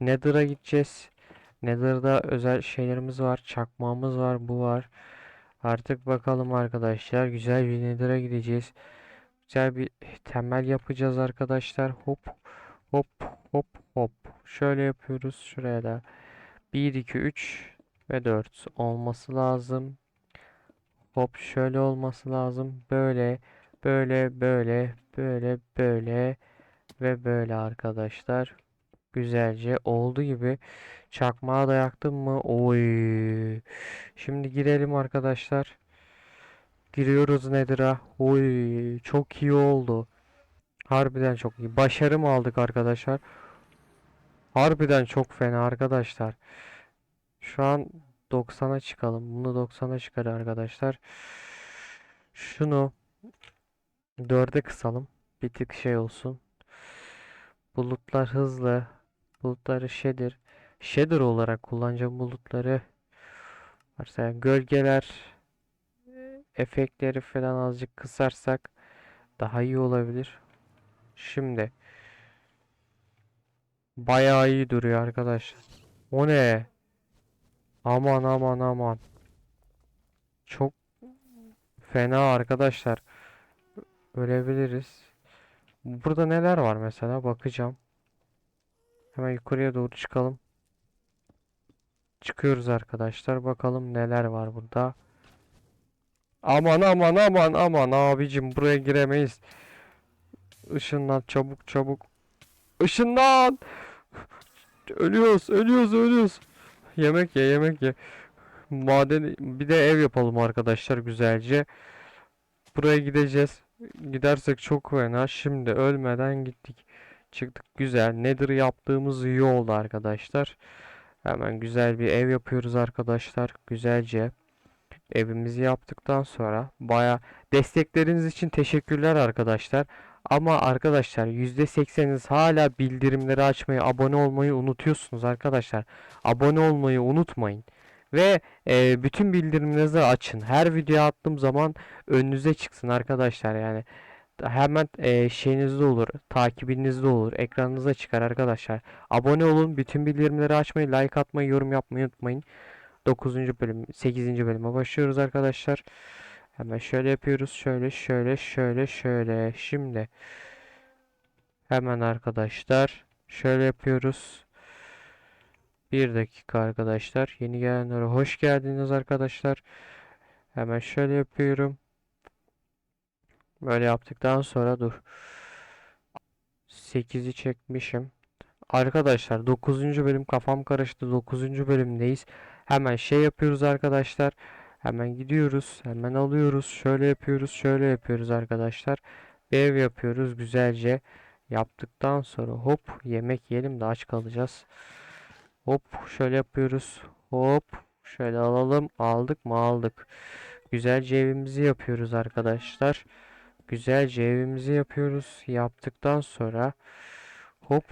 Nether'a gideceğiz. Nether'da özel şeylerimiz var. Çakmağımız var. Bu var. Artık bakalım arkadaşlar. Güzel bir Nether'a gideceğiz. Güzel bir temel yapacağız arkadaşlar. Hop hop hop hop. Şöyle yapıyoruz. Şuraya da 1 2 3 ve 4 olması lazım. Hop şöyle olması lazım. Böyle böyle böyle böyle böyle ve böyle arkadaşlar. Güzelce oldu gibi. Çakmağı da yaktım mı? Oy. Şimdi girelim arkadaşlar. Giriyoruz Nether'a. Oy. Çok iyi oldu. Harbiden çok iyi. Başarı mı aldık arkadaşlar? Harbiden çok fena arkadaşlar. Şu an 90'a çıkalım. Bunu 90'a çıkar arkadaşlar. Şunu 4'e kısalım. Bir tık şey olsun. Bulutlar hızlı. Bulutları shader. Shader olarak kullanacağım bulutları. Mesela gölgeler efektleri falan azıcık kısarsak daha iyi olabilir. Şimdi bayağı iyi duruyor arkadaşlar. O ne? Aman aman aman. Çok fena arkadaşlar. Ölebiliriz. Burada neler var mesela bakacağım. Hemen yukarıya doğru çıkalım. Çıkıyoruz arkadaşlar. Bakalım neler var burada. Aman aman aman aman abicim buraya giremeyiz. Işınlan çabuk çabuk. Işınlan. Ölüyoruz ölüyoruz ölüyoruz. Yemek ye yemek ye. Maden bir de ev yapalım arkadaşlar güzelce. Buraya gideceğiz. Gidersek çok fena. Şimdi ölmeden gittik. Çıktık güzel. Nedir yaptığımız iyi oldu arkadaşlar. Hemen güzel bir ev yapıyoruz arkadaşlar. Güzelce. Evimizi yaptıktan sonra baya destekleriniz için teşekkürler arkadaşlar. Ama arkadaşlar %80'iniz hala bildirimleri açmayı, abone olmayı unutuyorsunuz arkadaşlar. Abone olmayı unutmayın. Ve e, bütün bildirimlerinizi açın. Her video attığım zaman önünüze çıksın arkadaşlar yani. Hemen e, şeyinizde olur, takibinizde olur, ekranınıza çıkar arkadaşlar. Abone olun, bütün bildirimleri açmayı, like atmayı, yorum yapmayı unutmayın. 9. bölüm, 8. bölüme başlıyoruz arkadaşlar. Hemen şöyle yapıyoruz. Şöyle, şöyle, şöyle, şöyle. Şimdi hemen arkadaşlar şöyle yapıyoruz. Bir dakika arkadaşlar. Yeni gelenlere hoş geldiniz arkadaşlar. Hemen şöyle yapıyorum. Böyle yaptıktan sonra dur. 8'i çekmişim. Arkadaşlar 9. bölüm kafam karıştı. 9. bölümdeyiz. Hemen şey yapıyoruz arkadaşlar. Hemen gidiyoruz. Hemen alıyoruz. Şöyle yapıyoruz. Şöyle yapıyoruz arkadaşlar. Bir ev yapıyoruz güzelce. Yaptıktan sonra hop yemek yiyelim de aç kalacağız. Hop şöyle yapıyoruz. Hop şöyle alalım. Aldık mı aldık. Güzelce evimizi yapıyoruz arkadaşlar. Güzelce evimizi yapıyoruz. Yaptıktan sonra hop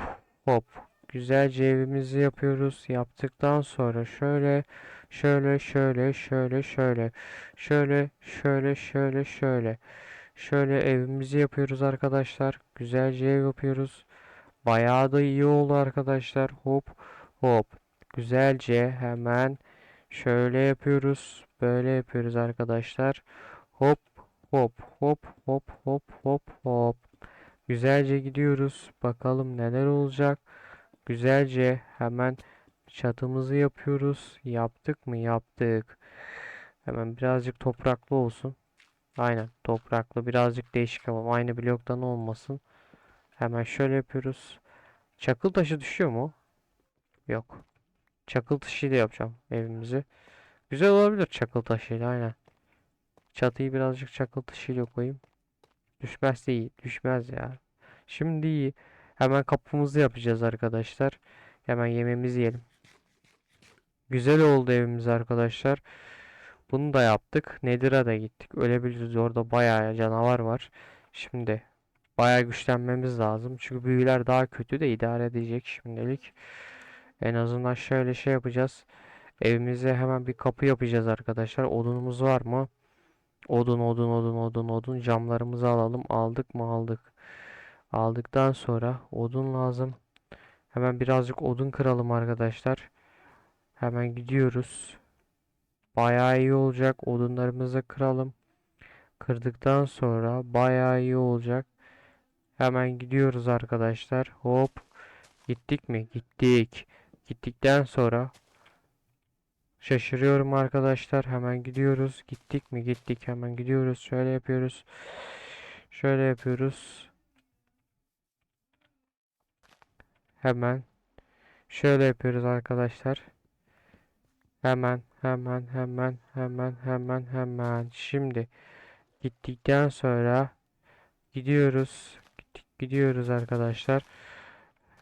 hop güzelce evimizi yapıyoruz. Yaptıktan sonra şöyle şöyle şöyle şöyle şöyle şöyle şöyle şöyle şöyle şöyle evimizi yapıyoruz arkadaşlar. Güzelce ev yapıyoruz. Bayağı da iyi oldu arkadaşlar. Hop hop. Güzelce hemen şöyle yapıyoruz. Böyle yapıyoruz arkadaşlar. Hop hop hop hop hop hop hop. Güzelce gidiyoruz. Bakalım neler olacak. Güzelce hemen çatımızı yapıyoruz. Yaptık mı? Yaptık. Hemen birazcık topraklı olsun. Aynen topraklı birazcık değişik ama aynı bloktan olmasın. Hemen şöyle yapıyoruz. Çakıl taşı düşüyor mu? Yok. Çakıl taşıyla yapacağım evimizi. Güzel olabilir çakıl taşıyla aynen. Çatıyı birazcık çakıl taşıyla koyayım. Düşmezse iyi. Düşmez ya. Şimdi. Hemen kapımızı yapacağız arkadaşlar. Hemen yemeğimizi yiyelim. Güzel oldu evimiz arkadaşlar. Bunu da yaptık. Nedir'a da gittik. Ölebiliriz. Orada bayağı canavar var. Şimdi bayağı güçlenmemiz lazım. Çünkü büyüler daha kötü de idare edecek şimdilik. En azından şöyle şey yapacağız. Evimize hemen bir kapı yapacağız arkadaşlar. Odunumuz var mı? Odun, odun, odun, odun, odun. Camlarımızı alalım. Aldık mı? Aldık. Aldıktan sonra odun lazım. Hemen birazcık odun kıralım arkadaşlar. Hemen gidiyoruz. Bayağı iyi olacak. Odunlarımızı kıralım. Kırdıktan sonra bayağı iyi olacak. Hemen gidiyoruz arkadaşlar. Hop. Gittik mi? Gittik. Gittikten sonra şaşırıyorum arkadaşlar. Hemen gidiyoruz. Gittik mi? Gittik. Hemen gidiyoruz. Şöyle yapıyoruz. Şöyle yapıyoruz. Hemen şöyle yapıyoruz arkadaşlar. Hemen hemen hemen hemen hemen hemen. Şimdi gittikten sonra gidiyoruz. Gittik, gidiyoruz arkadaşlar.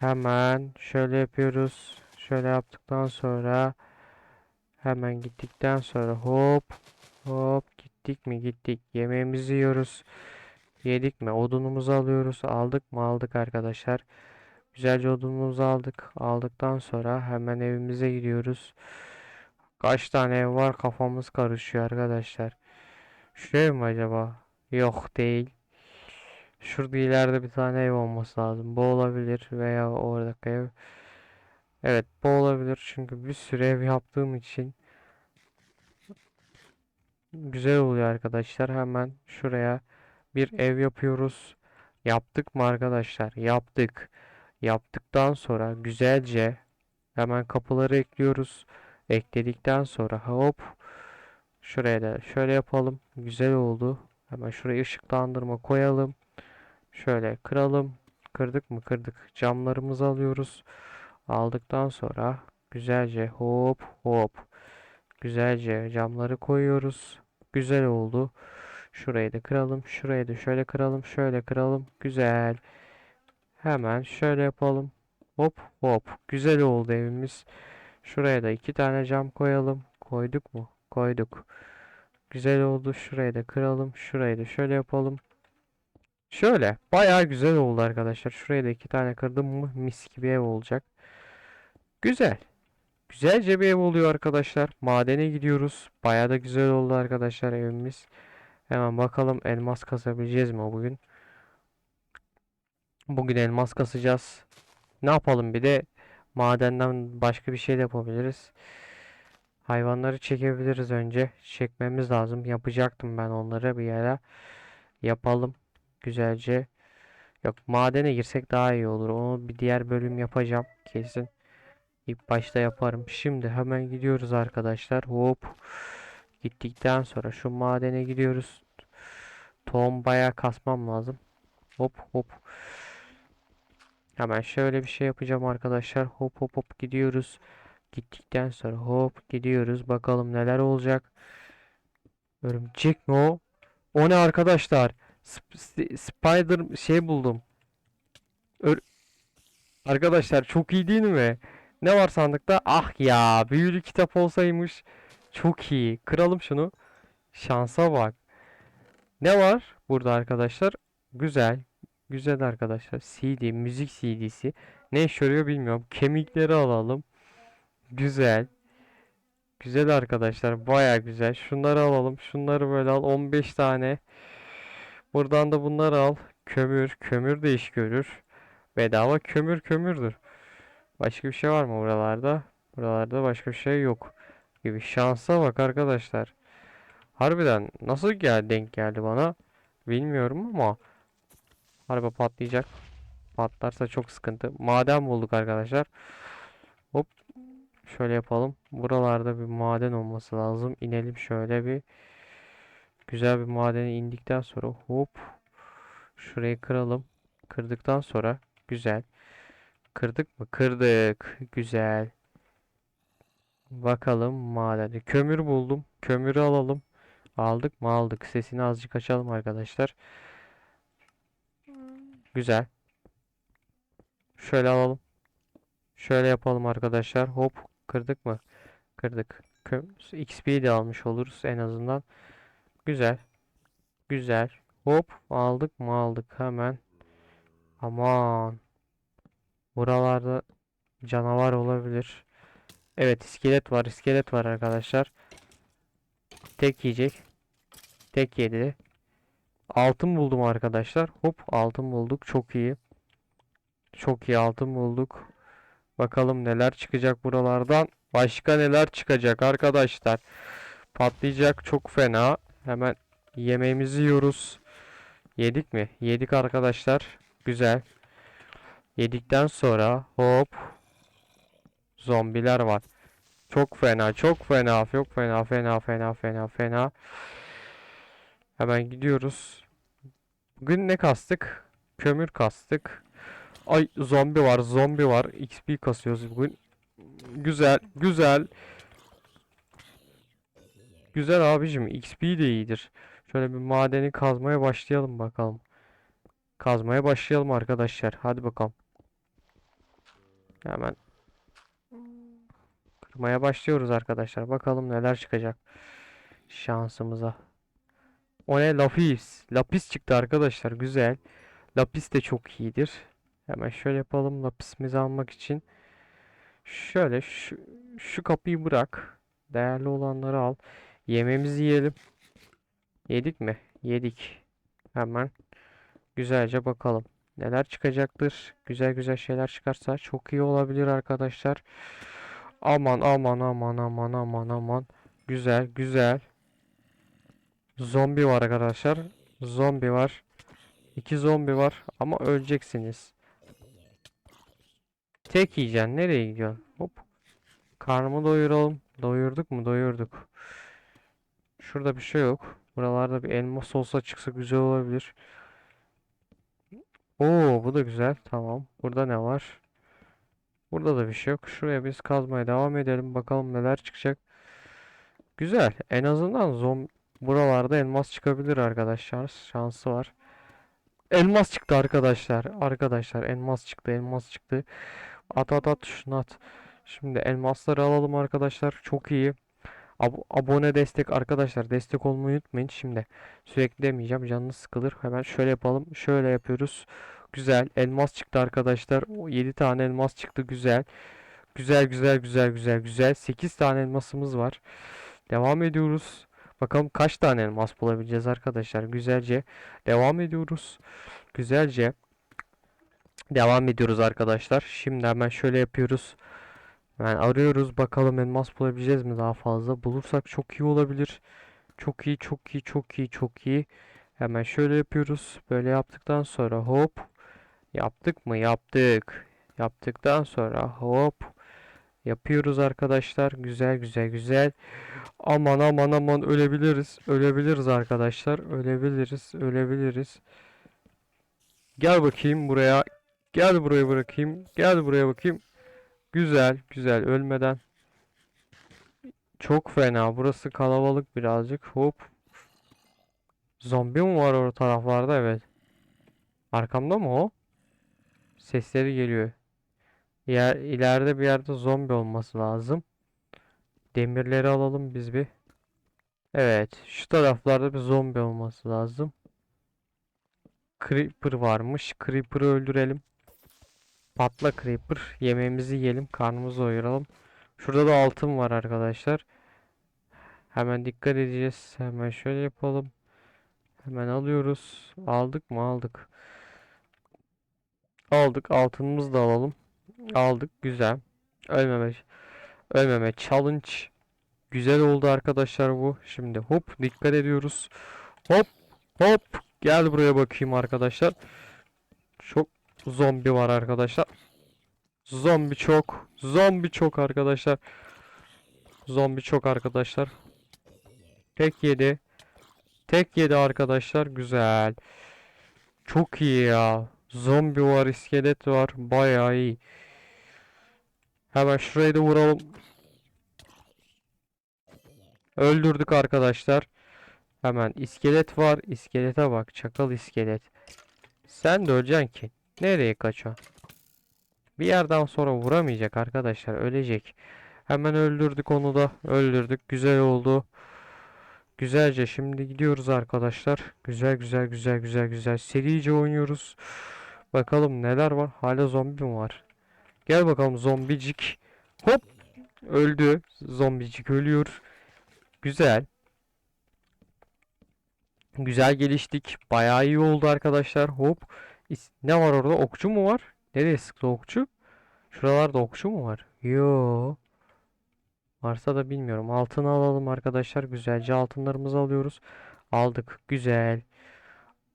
Hemen şöyle yapıyoruz. Şöyle yaptıktan sonra hemen gittikten sonra hop hop gittik mi gittik. Yemeğimizi yiyoruz. Yedik mi? Odunumuzu alıyoruz. Aldık mı? Aldık arkadaşlar. Güzelce odunumuzu aldık. Aldıktan sonra hemen evimize gidiyoruz. Kaç tane ev var kafamız karışıyor arkadaşlar. Şu ev mi acaba? Yok değil. Şurada ileride bir tane ev olması lazım. Bu olabilir veya oradaki ev. Evet bu olabilir çünkü bir sürü ev yaptığım için güzel oluyor arkadaşlar. Hemen şuraya bir ev yapıyoruz. Yaptık mı arkadaşlar? Yaptık. Yaptıktan sonra güzelce hemen kapıları ekliyoruz. Ekledikten sonra hop şuraya da şöyle yapalım. Güzel oldu. Hemen şuraya ışıklandırma koyalım. Şöyle kıralım. Kırdık mı? Kırdık. Camlarımızı alıyoruz. Aldıktan sonra güzelce hop hop güzelce camları koyuyoruz. Güzel oldu. Şurayı da kıralım. Şurayı da şöyle kıralım. Şöyle kıralım. Güzel. Hemen şöyle yapalım. Hop hop. Güzel oldu evimiz. Şuraya da iki tane cam koyalım. Koyduk mu? Koyduk. Güzel oldu. Şurayı da kıralım. Şurayı da şöyle yapalım. Şöyle. Bayağı güzel oldu arkadaşlar. Şuraya da iki tane kırdım mı mis gibi ev olacak. Güzel. Güzelce bir ev oluyor arkadaşlar. Madene gidiyoruz. Bayağı da güzel oldu arkadaşlar evimiz. Hemen bakalım elmas kasabileceğiz mi bugün? Bugün elmas kasacağız. Ne yapalım bir de madenden başka bir şey de yapabiliriz. Hayvanları çekebiliriz önce. Çekmemiz lazım. Yapacaktım ben onları bir yere. Yapalım. Güzelce. Yok madene girsek daha iyi olur. Onu bir diğer bölüm yapacağım. Kesin. İlk başta yaparım. Şimdi hemen gidiyoruz arkadaşlar. Hop. Gittikten sonra şu madene gidiyoruz. Tohum bayağı kasmam lazım. Hop hop. Hemen şöyle bir şey yapacağım arkadaşlar. Hop hop hop gidiyoruz. Gittikten sonra hop gidiyoruz. Bakalım neler olacak. Örümcek mi o? O ne arkadaşlar? Sp- Spider şey buldum. Ör- Arkadaşlar çok iyi değil mi? Ne var sandıkta? Ah ya büyülü kitap olsaymış. Çok iyi. Kıralım şunu. Şansa bak. Ne var burada arkadaşlar? Güzel. Güzel arkadaşlar. CD, müzik CD'si. Ne işe yarıyor bilmiyorum. Kemikleri alalım. Güzel. Güzel arkadaşlar. Baya güzel. Şunları alalım. Şunları böyle al. 15 tane. Buradan da bunları al. Kömür. Kömür de iş görür. Bedava kömür kömürdür. Başka bir şey var mı buralarda? Buralarda başka bir şey yok. Gibi. Şansa bak arkadaşlar. Harbiden nasıl gel denk geldi bana? Bilmiyorum ama araba patlayacak. Patlarsa çok sıkıntı. Maden bulduk arkadaşlar. Hop. Şöyle yapalım. Buralarda bir maden olması lazım. İnelim şöyle bir. Güzel bir madene indikten sonra hop. Şurayı kıralım. Kırdıktan sonra güzel. Kırdık mı? Kırdık. Güzel. Bakalım madende. Kömür buldum. Kömürü alalım. Aldık mı? Aldık. Sesini azıcık açalım arkadaşlar. Güzel. Şöyle alalım. Şöyle yapalım arkadaşlar. Hop. Kırdık mı? Kırdık. XP de almış oluruz en azından. Güzel. Güzel. Hop. Aldık mı? Aldık. Hemen. Aman. Buralarda canavar olabilir. Evet iskelet var. iskelet var arkadaşlar. Tek yiyecek. Tek yedi. Altın buldum arkadaşlar. Hop altın bulduk. Çok iyi. Çok iyi altın bulduk. Bakalım neler çıkacak buralardan. Başka neler çıkacak arkadaşlar. Patlayacak çok fena. Hemen yemeğimizi yiyoruz. Yedik mi? Yedik arkadaşlar. Güzel. Yedikten sonra hop zombiler var. Çok fena, çok fena, çok fena, fena, fena, fena, fena. Hemen gidiyoruz. Bugün ne kastık? Kömür kastık. Ay zombi var, zombi var. XP kasıyoruz bugün. Güzel, güzel. Güzel abicim, XP de iyidir. Şöyle bir madeni kazmaya başlayalım bakalım. Kazmaya başlayalım arkadaşlar. Hadi bakalım. Hemen kırmaya başlıyoruz arkadaşlar. Bakalım neler çıkacak şansımıza. O ne? Lapis. Lapis çıktı arkadaşlar. Güzel. Lapis de çok iyidir. Hemen şöyle yapalım lapisimizi almak için. Şöyle şu, şu kapıyı bırak. Değerli olanları al. Yemeğimizi yiyelim. Yedik mi? Yedik. Hemen güzelce bakalım. Neler çıkacaktır? Güzel güzel şeyler çıkarsa çok iyi olabilir arkadaşlar. Aman aman aman aman aman aman. Güzel güzel. Zombi var arkadaşlar. Zombi var. İki zombi var ama öleceksiniz. Tek yiyeceksin. Nereye gidiyorsun? Hop. Karnımı doyuralım. Doyurduk mu? Doyurduk. Şurada bir şey yok. Buralarda bir elmas olsa çıksa güzel olabilir. Oo, bu da güzel. Tamam. Burada ne var? Burada da bir şey yok. Şuraya biz kazmaya devam edelim. Bakalım neler çıkacak. Güzel. En azından zom buralarda elmas çıkabilir arkadaşlar. Şansı var. Elmas çıktı arkadaşlar. Arkadaşlar elmas çıktı. Elmas çıktı. At at at şunu at. Şimdi elmasları alalım arkadaşlar. Çok iyi. Ab- abone destek arkadaşlar. Destek olmayı unutmayın. Şimdi sürekli demeyeceğim. Canınız sıkılır. Hemen şöyle yapalım. Şöyle yapıyoruz. Güzel. Elmas çıktı arkadaşlar. O 7 tane elmas çıktı. Güzel. Güzel güzel güzel güzel güzel. 8 tane elmasımız var. Devam ediyoruz. Bakalım kaç tane elmas bulabileceğiz arkadaşlar. Güzelce devam ediyoruz. Güzelce devam ediyoruz arkadaşlar. Şimdi hemen şöyle yapıyoruz. Hemen arıyoruz. Bakalım elmas bulabileceğiz mi daha fazla. Bulursak çok iyi olabilir. Çok iyi, çok iyi, çok iyi, çok iyi. Hemen şöyle yapıyoruz. Böyle yaptıktan sonra hop. Yaptık mı? Yaptık. Yaptıktan sonra hop. Yapıyoruz arkadaşlar. Güzel güzel güzel. Aman aman aman ölebiliriz. Ölebiliriz arkadaşlar. Ölebiliriz. Ölebiliriz. Gel bakayım buraya. Gel buraya bırakayım. Gel buraya bakayım. Güzel güzel ölmeden. Çok fena. Burası kalabalık birazcık. Hop. Zombi mi var o taraflarda? Evet. Arkamda mı o? Sesleri geliyor. Yer, ileride bir yerde zombi olması lazım. Demirleri alalım biz bir. Evet. Şu taraflarda bir zombi olması lazım. Creeper varmış. Creeper'ı öldürelim. Patla Creeper. Yemeğimizi yiyelim. Karnımızı doyuralım. Şurada da altın var arkadaşlar. Hemen dikkat edeceğiz. Hemen şöyle yapalım. Hemen alıyoruz. Aldık mı? Aldık. Aldık. Altınımızı da alalım. Aldık. Güzel. Ölmeme. Ölmeme challenge. Güzel oldu arkadaşlar bu. Şimdi hop dikkat ediyoruz. Hop hop. Gel buraya bakayım arkadaşlar. Çok zombi var arkadaşlar. Zombi çok. Zombi çok arkadaşlar. Zombi çok arkadaşlar. Tek yedi. Tek yedi arkadaşlar. Güzel. Çok iyi ya. Zombi var, iskelet var. Bayağı iyi. Hemen şurayı da vuralım. Öldürdük arkadaşlar. Hemen iskelet var. İskelete bak. Çakal iskelet. Sen de öleceksin ki. Nereye kaçıyorsun? Bir yerden sonra vuramayacak arkadaşlar. Ölecek. Hemen öldürdük onu da. Öldürdük. Güzel oldu. Güzelce şimdi gidiyoruz arkadaşlar. Güzel güzel güzel güzel güzel. Serice oynuyoruz. Bakalım neler var. Hala zombi mi var? Gel bakalım zombicik. Hop. Öldü. Zombicik ölüyor. Güzel. Güzel geliştik. Bayağı iyi oldu arkadaşlar. Hop. Ne var orada? Okçu mu var? Nereye sıktı okçu? Şuralarda okçu mu var? Yo. Varsa da bilmiyorum. Altını alalım arkadaşlar. Güzelce altınlarımızı alıyoruz. Aldık. Güzel.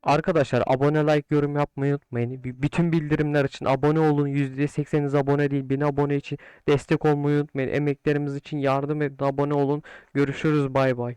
Arkadaşlar abone like yorum yapmayı unutmayın. B- Bütün bildirimler için abone olun. %80'iniz abone değil. 1000 abone için destek olmayı unutmayın. Emeklerimiz için yardım edin. Abone olun. Görüşürüz. Bay bay.